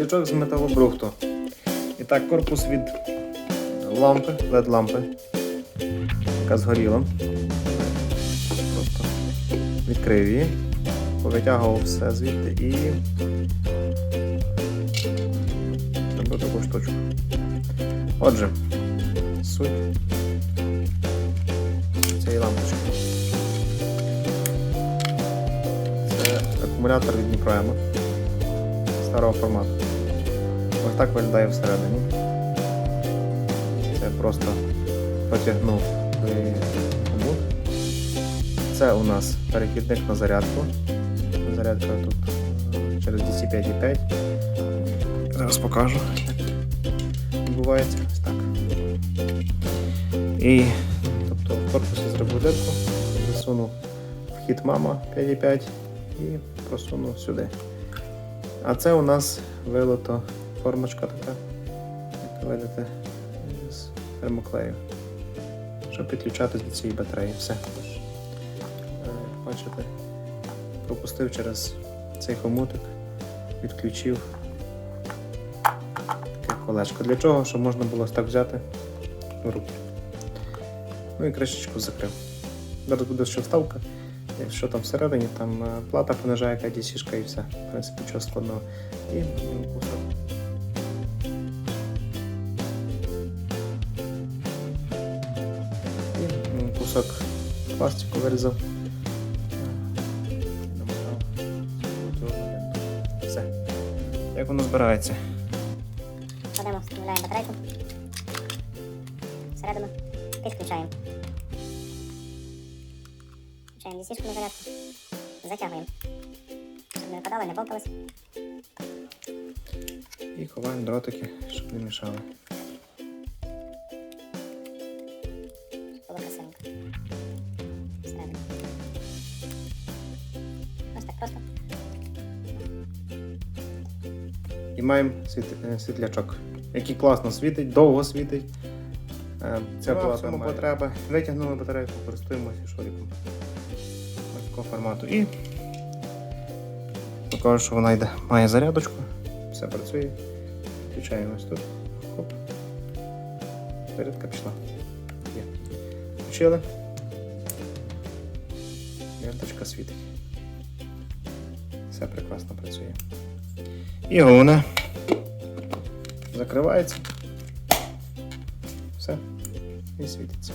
свічок з металобрухту. І так, корпус від лампи, led лампи, яка згоріла. Просто відкрив її, повитягував все звідти і зробив таку штучку. Отже, суть цієї лампочки. Це акумулятор від Дніпроема старого формату. Ось так виглядає всередині. Це просто потягнув комут. Це у нас перехідник на зарядку. Зарядка тут через DC 5.5. Зараз покажу. як Відбувається ось так. І тобто в корпусі зробив дирку, засунув вхід мама 5.5 і просунув сюди. А це у нас вилито формочка така, як видите, з термоклею, щоб підключатись до цієї батареї. Все. Е, Бачите, пропустив через цей хомутик, відключив таке колечко. Для чого? Щоб можна було так взяти в руки. Ну і кришечку закрив. Зараз буде ще вставка. Якщо там всередині, там е, плата понижає яка DC-шка і все. В принципі, нічого складного. І кусок. Кусок пластику вирізав. Все. Як воно збирається? Кладемо, вставляємо батарейку. Всередину. Підключаємо. Включаємо DC-шку на зарядку. Затягуємо. Щоб не випадали, не бовтались. І ховаємо дротики, щоб не мішали. Красивенько. Ось так просто. І маємо світ- е, світлячок, який класно світить, довго світить. Е, Ця сама потреба. Витягнули батарейку, користуємося шуриком. Ось такого формату. І покажу, що вона йде. Має зарядочку, все працює. Включаємо ось тут. Хоп. Зарядка пішла. Є. Включили. Ленточка світить. Все прекрасно працює. І головне закривається. Все. І світиться.